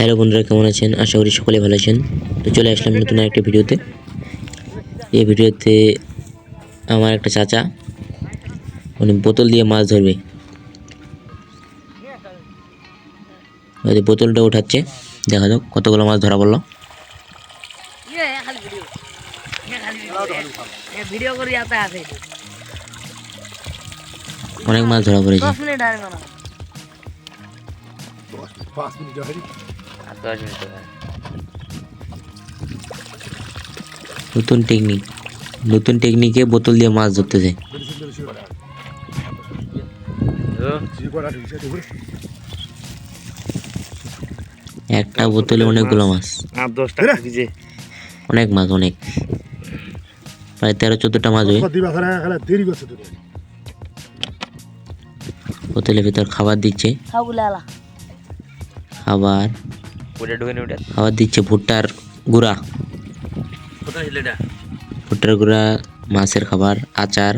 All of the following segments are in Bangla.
হ্যালো বন্ধুরা, কেমন আছেন? আশা করি সকলে ভালো আছেন। তো চলে আসলাম নতুন একটা ভিডিওতে। এই ভিডিওতে আমার একটা চাচা মানে বোতল দিয়ে মাছ ধরবে। বোতলটা উঠাচ্ছে। দেখা যাক কতগুলো মাছ ধরা পড়ল। অনেক মাছ ধরা পড়েছে। আচ্ছা, নতুন টেকনিক নতুন টেকনিকে বোতল দিয়ে মাছ ধরতে যায় একটা বোতলে অনেকগুলো মাছ। অনেক মাছ অনেক। প্রায় তেরো চোদ্দটা মাছ হয়। বোতলের ভিতর খাবার দিচ্ছে। খাবার। ওটা ঢুকে নি ওটা আবার দিচ্ছে ভুট্টার গুঁড়া। কোথায় ছেলেটা ভুট্টার গুঁড়া মাছের খাবার আচার।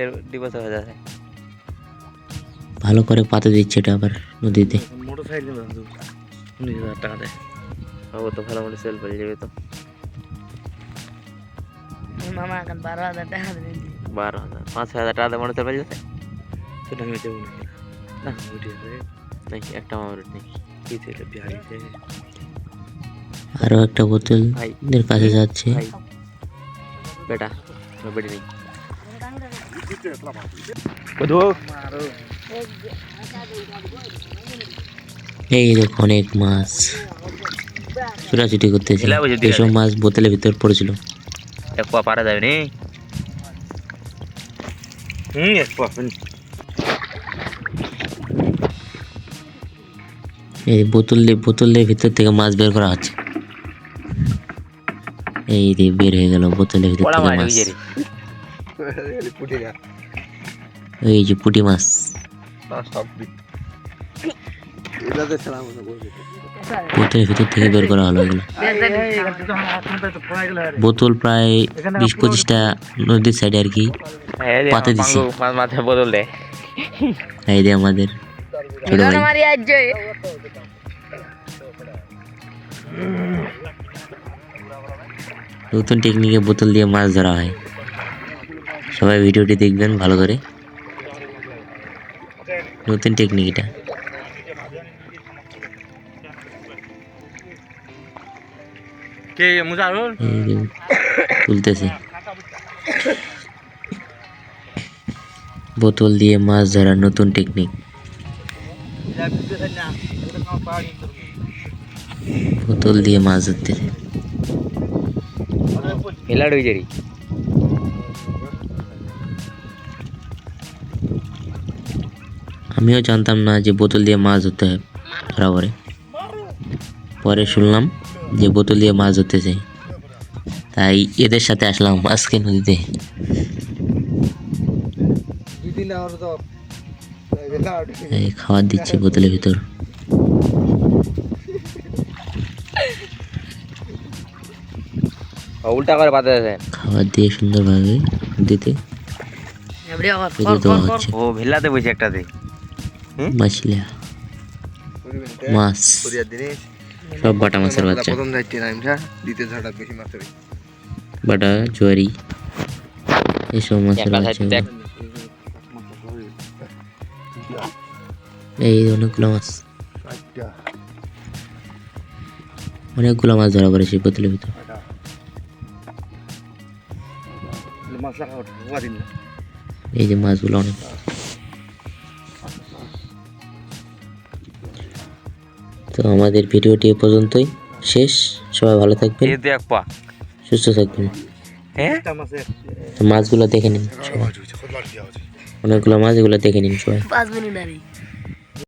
এর ভালো করে পাতা দিচ্ছে এটা আবার নদীতে। মোটরসাইকেল উনিশ হাজার টাকা দেয়। ও তো ভালো মনে সেল করে যাবে তো। মামা এখন বারো হাজার টাকা বারো হাজার। পাঁচ হাজার টাকা দেবো সেল করে যাবে সেটা আমি দেবো না। না উঠে যাবে নাকি একটা আমার নেই? কি ছিল? বিহারি আরও একটা বোতল এদের কাছে যাচ্ছে। বেটা আমার নেই। এই দেখো অনেক মাছ। ছোটাছুটি করতেছে এসব মাছ বোতলের ভিতর পড়েছিল। এক পা পারা যাবে নি? হুম এক পা এই বোতল দিয়ে বোতলের ভিতর থেকে মাছ বের করা হচ্ছে। এই রে বের হয়ে গেল বোতলের ভিতর থেকে মাছ। এই যে পুঁটি মাছ। বোতলের ভিতর থেকে বের করা হলো এগুলো। বোতল প্রায় বিশ পঁচিশটা নদীর সাইডে আর কি পাতে দিছে। মাথায় বদল এই যে আমাদের ছোট মারি আজকে নতুন টেকনিকে বোতল দিয়ে মাছ ধরা হয়। সবাই ভিডিওটি দেখবেন ভালো করে। নতুন টেকনিক এটা। কে মুজাহরুল তুলতেছে। বোতল দিয়ে মাছ ধরা নতুন টেকনিক বোতল দিয়ে মাছ ধরতে হয়ে আমিও জানতাম না যে বোতল দিয়ে মাছ ধরতে হয়। ধরা পরে পরে শুনলাম যে বোতল দিয়ে মাছ ধরতেছে তাই এদের সাথে আসলাম আজকে নদীতে। এই খাবার দিচ্ছে বোতলের ভিতর। উল্টা করে পাতে দেন খাবার দিয়ে সুন্দরভাবে দিতে। ও ভিলাতে বসে একটা দে মাছলা। মাছ। সব বাটা মাছের বাচ্চা। প্রথম ঝাড়া বেশি বাটা জোয়ারি। এসব মাছের বাচ্চা। এই অনেকগুলো মাছ। অনেকগুলো মাছ ধরা পড়েছে বোতলের ভিতর। না। এই যে মাছগুলো অনেক। তো আমাদের ভিডিওটি এ পর্যন্তই। শেষ। সবাই ভালো থাকবেন। এই দেখ পা। সুস্থ থাকবেন। হ্যাঁ? মাছগুলো দেখে নিন সবাই। অনেকগুলো মাছ এগুলো দেখে নিন সবাই। পাঁচ মিনিট আর